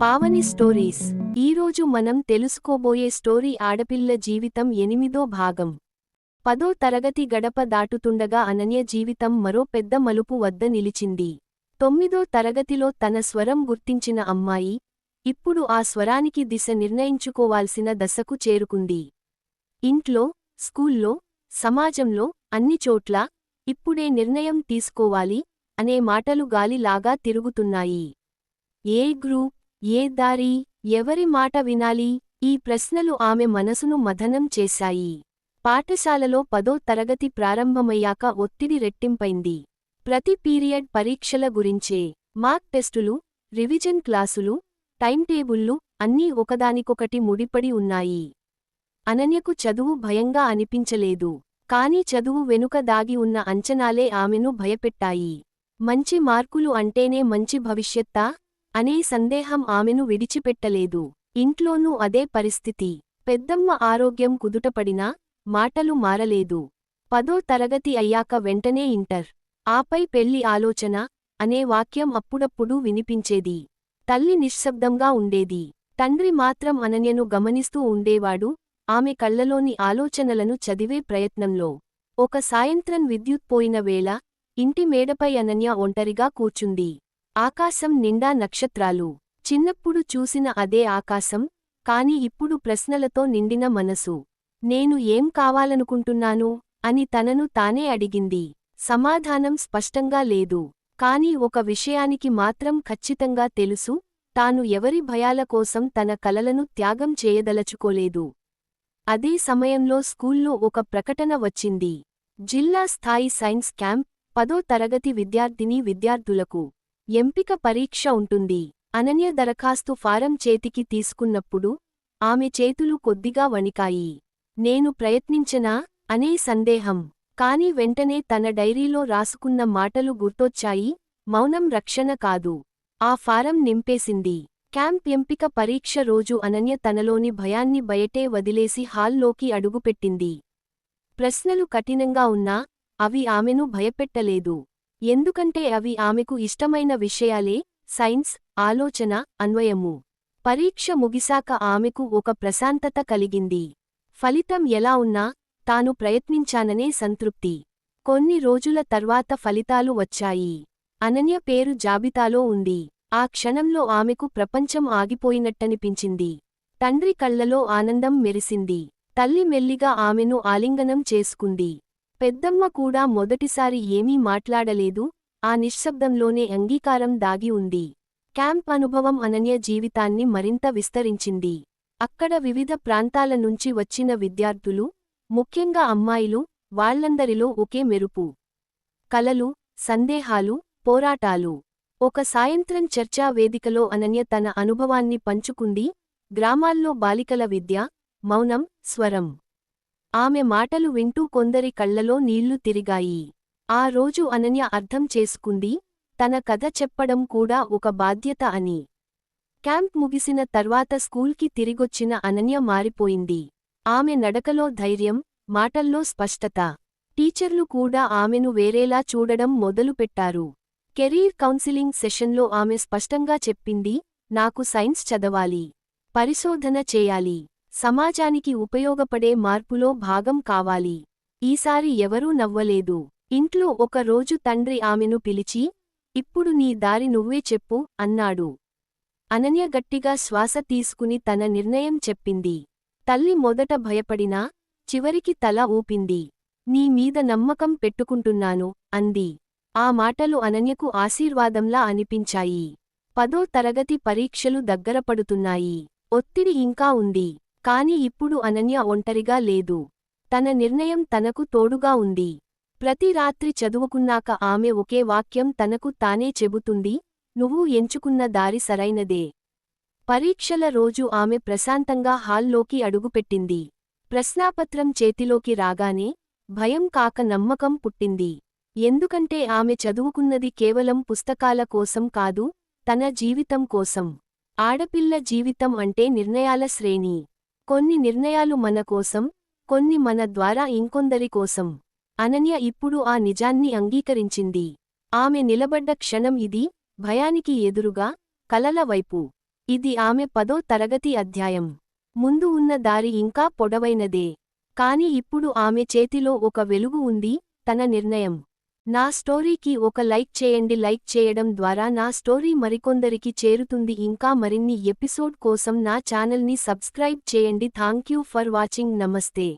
Pavani stories. ఈరోజు మనం తెలుసుకోబోయే స్టోరీ ఆడపిల్ల జీవితం ఎనిమిదో భాగం. పదో తరగతి గడప దాటుతుండగా అనన్య జీవితం మరో పెద్ద మలుపు వద్ద నిలిచింది. తొమ్మిదో తరగతిలో తన స్వరం గుర్తించిన అమ్మాయి ఇప్పుడు ఆ స్వరానికి దిశ నిర్ణయించుకోవాల్సిన దశకు చేరుకుంది. ఇంట్లో స్కూల్లో సమాజంలో అన్నిచోట్లా ఇప్పుడే నిర్ణయం తీసుకోవాలి అనే మాటలు గాలిలాగా తిరుగుతున్నాయి. ఏ గ్రూప్ ఏ దారి ఎవరి మాట వినాలి? ఈ ప్రశ్నలు ఆమె మనసును మథనం చేశాయి. పాఠశాలలో పదో తరగతి ప్రారంభమయ్యాక ఒత్తిడి రెట్టింపైంది. ప్రతి పీరియడ్ పరీక్షల గురించే. మార్క్ టెస్టులు రివిజన్ క్లాసులు టైంటేబుల్లు అన్నీ ఒకదానికొకటి ముడిపడి ఉన్నాయి. అనన్యకు చదువు భయంగా అనిపించలేదు. కాని చదువు వెనుక దాగి ఉన్న అంచనాలే ఆమెను భయపెట్టాయి. మంచి మార్కులు అంటేనే మంచి భవిష్యత్తా అనే సందేహం ఆమెను విడిచిపెట్టలేదు. ఇంట్లోనూ అదే పరిస్థితి. పెద్దమ్మ ఆరోగ్యం కుదుటపడినా మాటలు మారలేదు. పదో తరగతి అయ్యాక వెంటనే ఇంటర్. ఆపై పెళ్ళి ఆలోచన అనే వాక్యం అప్పుడప్పుడు వినిపించేది. తల్లి నిశ్శబ్దంగా ఉండేది. తండ్రి మాత్రం అనన్యను గమనిస్తూ ఉండేవాడు ఆమె కళ్ళలోని ఆలోచనలను చదివే ప్రయత్నంలో. ఒక సాయంత్రం విద్యుత్ పోయిన వేళ ఇంటి మేడపై అనన్య ఒంటరిగా కూర్చుంది. ఆకాశం నిండా నక్షత్రాలు. చిన్నప్పుడు చూసిన అదే ఆకాశం కాని ఇప్పుడు ప్రశ్నలతో నిండిన మనసు. నేను ఏం కావాలనుకుంటున్నాను? అని తనను తానే అడిగింది. సమాధానం స్పష్టంగా లేదు. కాని ఒక విషయానికి మాత్రం ఖచ్చితంగా తెలుసు తాను ఎవరి భయాల కోసం తన కలలను త్యాగం చేయదలచుకోలేదు. అదే సమయంలో స్కూల్లో ఒక ప్రకటన వచ్చింది. జిల్లా స్థాయి సైన్స్ క్యాంప్ పదో తరగతి విద్యార్థిని విద్యార్థులకు ఎంపిక పరీక్ష ఉంటుంది. అనన్య దరఖాస్తు ఫారం చేతికి తీసుకున్నప్పుడు ఆమె చేతులు కొద్దిగా వణికాయి. నేను ప్రయత్నించనా అనే సందేహం. కాని వెంటనే తన డైరీలో రాసుకున్న మాటలు గుర్తొచ్చాయి. మౌనం రక్షణ కాదు. ఆ ఫారం నింపేసింది. క్యాంప్ ఎంపిక పరీక్ష రోజు అనన్య తనలోని భయాన్ని బయటే వదిలేసి హాల్లోకి అడుగుపెట్టింది. ప్రశ్నలు కఠినంగా ఉన్నా అవి ఆమెను భయపెట్టలేదు. ఎందుకంటే అవి ఆమెకు ఇష్టమైన విషయాలే సైన్స్ ఆలోచన అన్వయము. పరీక్ష ముగిశాక ఆమెకు ఒక ప్రశాంతత కలిగింది. ఫలితం ఎలా ఉన్నా తాను ప్రయత్నించాననే సంతృప్తి. కొన్ని రోజుల తర్వాత ఫలితాలు వచ్చాయి. అనన్య పేరు జాబితాలో ఉంది. ఆ క్షణంలో ఆమెకు ప్రపంచం ఆగిపోయినట్టనిపించింది. తండ్రి కళ్ళలో ఆనందం మెరిసింది. తల్లి మెల్లిగా ఆమెను ఆలింగనం చేసుకుంది. పెద్దమ్మ కూడా మొదటిసారి ఏమీ మాట్లాడలేదు ఆ నిశ్శబ్దంలోనే అంగీకారం దాగి ఉంది. క్యాంప్ అనుభవం అనన్య జీవితాన్ని మరింత విస్తరించింది. అక్కడ వివిధ ప్రాంతాల నుంచి వచ్చిన విద్యార్థులు ముఖ్యంగా అమ్మాయిలు వాళ్ళందరిలో ఒకే మెరుపు. కలలు సందేహాలు పోరాటాలు. ఒక సాయంత్రం చర్చా వేదికలో అనన్య తన అనుభవాన్ని పంచుకుంది గ్రామాల్లో బాలికల విద్య మౌనం స్వరం. ఆమె మాటలు వింటూ కొందరి కళ్ళలో నీళ్ళు తిరిగాయి. ఆ రోజు అనన్య అర్థం చేసుకుంది తన కథ చెప్పడం కూడా ఒక బాధ్యత అని. క్యాంప్ ముగిసిన తర్వాత స్కూల్కి తిరిగొచ్చిన అనన్య మారిపోయింది. ఆమె నడకలో ధైర్యం మాటల్లో స్పష్టత. టీచర్లు కూడా ఆమెను వేరేలా చూడడం మొదలుపెట్టారు కెరీర్ కౌన్సిలింగ్ సెషన్లో ఆమె స్పష్టంగా చెప్పింది నాకు సైన్స్ చదవాలి పరిశోధన చేయాలి. సమాజానికి ఉపయోగపడే మార్పులో భాగం కావాలి. ఈసారి ఎవరూ నవ్వలేదు. ఇంట్లో ఒక రోజు తండ్రి ఆమెను పిలిచి ఇప్పుడు నీ దారి నువ్వే చెప్పు అన్నాడు. అనన్య గట్టిగా శ్వాస తీసుకుని తన నిర్ణయం చెప్పింది. తల్లి మొదట భయపడినా చివరికి తల ఊపింది. నీ మీద నమ్మకం పెట్టుకుంటున్నాను అంది. ఆ మాటలు అనన్యకు ఆశీర్వాదంలా అనిపించాయి. పదో తరగతి పరీక్షలు దగ్గరపడుతున్నాయి ఒత్తిడి ఇంకా ఉంది. కాని ఇప్పుడు అనన్య ఒంటరిగా లేదు. తన నిర్ణయం తనకు తోడుగా ఉంది. ప్రతి రాత్రి చదువుకున్నాక ఆమె ఒకే వాక్యం తనకు తానే చెబుతుంది నువ్వు ఎంచుకున్న దారి సరైనదే. పరీక్షల రోజు ఆమె ప్రశాంతంగా హాల్లోకి అడుగుపెట్టింది. ప్రశ్నాపత్రం చేతిలోకి రాగానే భయం కాక నమ్మకం పుట్టింది. ఎందుకంటే ఆమె చదువుకున్నది కేవలం పుస్తకాల కోసం కాదు తన జీవితం కోసం. ఆడపిల్ల జీవితం అంటే నిర్ణయాల శ్రేణి. కొన్ని నిర్ణయాలు మన కోసం కొన్ని మన ద్వారా ఇంకొందరి కోసం. అనన్య ఇప్పుడు ఆ నిజాన్ని అంగీకరించింది. ఆమె నిలబడ్డ క్షణం ఇది భయానికి ఎదురుగా కలల వైపు. ఇది ఆమె పదో తరగతి అధ్యాయం. ముందు ఉన్న దారి ఇంకా పొడవైనదే. కాని ఇప్పుడు ఆమె చేతిలో ఒక వెలుగు ఉంది తన నిర్ణయం. నా స్టోరీకి ఒక లైక్ చేయండి. లైక్ చేయడం ద్వారా నా స్టోరీ మరికొందరికి చేరుతుంది. ఇంకా మరిన్ని ఎపిసోడ్ కోసం నా ఛానల్ని సబ్స్క్రైబ్ చేయండి. Thank you for watching. నమస్తే.